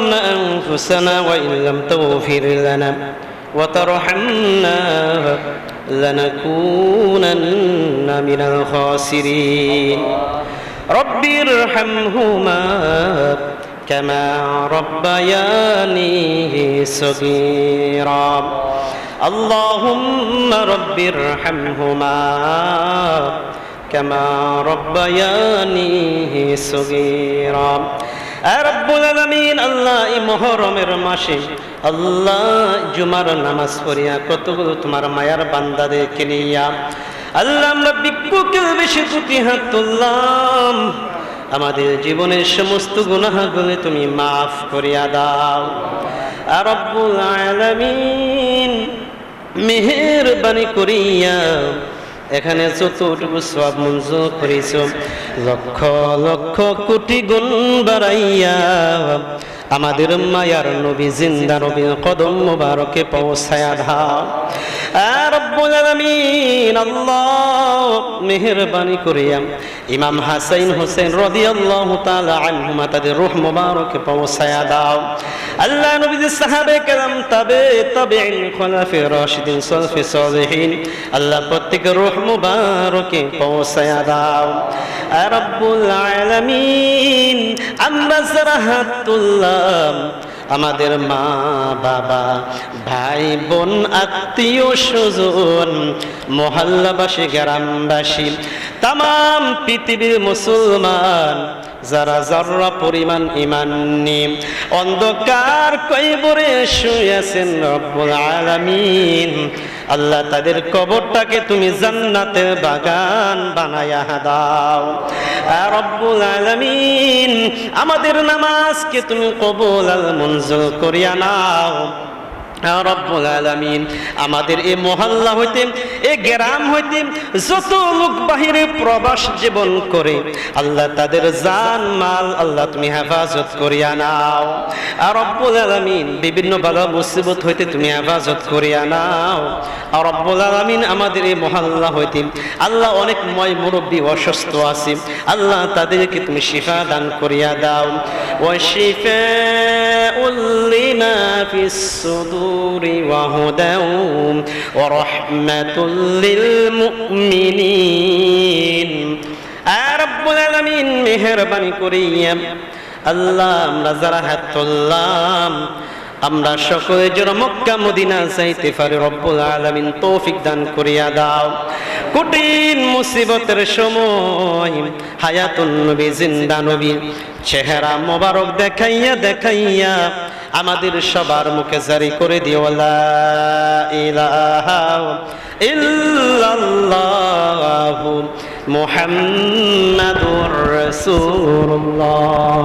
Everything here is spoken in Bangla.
ظلمنا أنفسنا وإن لم تغفر لنا وترحمنا لنكونن من الخاسرين. رب ارحمهما كما ربياني صغيرا. اللهم رب ارحمهما كما ربياني صغيرا. আল্লাহ এই মহরমের আল্লাহ জুমার নামাজ তোমার মায়ার আমাদের জীবনের সমস্ত গুনাহগুলো তুমি মাফ করিয়া দাও। আর রব্বুল আলামিন, মেহেরবানি করিয়া এখানে যতটুকু সব মঞ্জুর করেছ। লক্ষ লক্ষ কোটি গুণ বাড়াইয়া আমাদের মায়ার নবী জিন্দা নবী কদম মুবারকে পৌঁছায়া ধা আর রব্বুল আলামিন আল্লাহ মেহেরবানি করিয়া ইমাম হাসাইন হোসেন রাদিয়াল্লাহু তাআলা আনহুমা তাদের রূহ মুবারকে পৌঁছায়া দাও। আল্লাহ নবীদের সাহাবে কেরাম, তবে তাবেঈন, খোলাফে রাশিদিন, সলফে সালেহিন, আল্লাহ প্রত্যেকের রূহ মুবারকে পৌঁছায়া দাও। রব্বুল আলামিন, আমরা যারা হাত আমাদের মা বাবা, ভাই বোন, আত্মীয় সুজন মহল্লাবাসী, গ্রামবাসী তাম পৃথিবীর মুসলমান, যারা যারা পরিমাণ ইমান নিম অন্ধকার কৈবরে শুয়েছেন রব্বুল আলামিন। আল্লাহ তাদের কবরটাকে তুমি জান্নাতের বাগান বানায়া দাও। রব্বুল আলামিন, আমাদের নামাজকে তুমি কবুল আল মঞ্জুর করিয়া নাও। রব্বুল আলামিন আমাদের এই মহল্লা হইতে এই গ্রাম হইতে যত লোক বাহিরে প্রবাস জীবন করে, আল্লাহ তাদের জান, মাল আল্লাহ তুমি হেফাজত করিয়া নাও। আর রব্বুল আলামিন বিভিন্ন বাধা মুসিবত হইতে তুমি হেফাজত করিয়া নাও। আর রব্বুল আলামিন আমাদের এই মহল্লা হইতে, আল্লাহ অনেক ময় মুরব্বী অসুস্থ আছে, আল্লাহ তাদেরকে তুমি শিফা দান করিয়া দাও। ও শিফা লিমা ফিস সুদূর الصدور وهدى ورحمة للمؤمنين رب العالمين মেহরবানি করিয়া আল্লাহ আমরা যারা হাত তুললাম আমরা সকলে যেন মক্কা মদিনা যাইতে পারি রব্বুল আলামিন তৌফিক দান করিয়া দাও কঠিন মুসিবতের সময় হায়াতুন নবী জিন্দা নবী চেহারা মোবারক দেখাইয়া দেখাইয়া আমাদের সবার মুখে জারি করে দিও ইল্লাল্লাহু মুহাম্মাদুর রাসূলুল্লাহ।